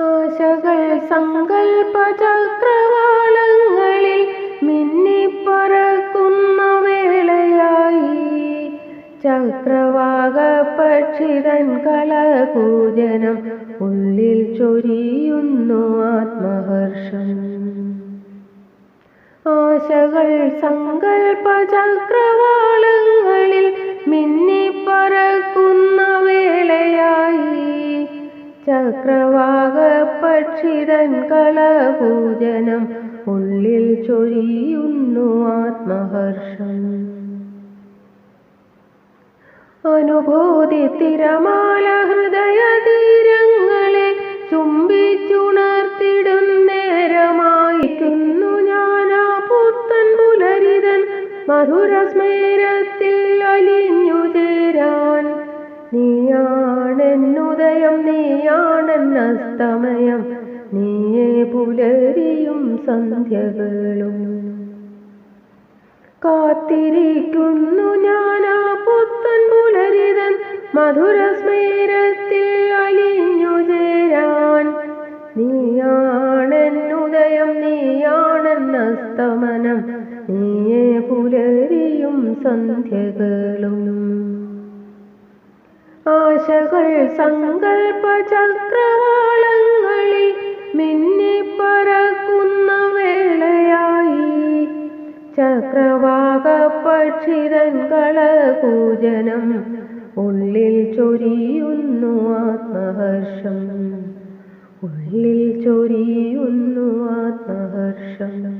ആശകൾ സങ്കൽപ്പ ചക്രവാളങ്ങളിൽ മിന്നിപ്പറക്കുന്ന വേളയായി. ചക്രവാക പക്ഷിതൻ കളകൂജനം ഉള്ളിൽ ചൊരിയുന്നു ആത്മഹർഷം. ആശകൾ സങ്കൽപ്പ ചക്രവാളങ്ങളിൽ ചക്രവാക പക്ഷിതൻ കളപൂജനം ഉള്ളിൽ ചൊരിയുന്നു ആത്മഹർഷം. അനുഭൂതി തിരമാല ഹൃദയ തീരങ്ങളെ ചുംബിച്ചുണർത്തിടും നേരമായിക്കുന്നു ഞാനാ പുത്തൻ പുലരിതൻ മധുര സ്മേരത്തിൽ അലിഞ്ഞു നീയാണെന്നുദയം നീയാണെന്നസ്തമയം നീയേ പുലരിയും സന്ധ്യകളും. കാത്തിരിക്കുന്നു ഞാനാ പുത്തൻ പുലരിതൻ. മധുര സ്മേരത്തിൽ അലിഞ്ഞു ചേരാൻ. നീയാണെന്നുദയം നീയാണെന്നസ്തമനം നീയേ പുലരിയും സന്ധ്യകളും. ആശകൾ സങ്കൽപ്പ ചക്രവാളങ്ങളിൽ മിന്നിപ്പറക്കുന്ന വേളയായി. ചക്രവാക പക്ഷിതൻ കളകൂജനം ഉള്ളിൽ ചൊരിയുന്നു ആത്മഹർഷം. ഉള്ളിൽ ചൊരിയുന്നു ആത്മഹർഷം.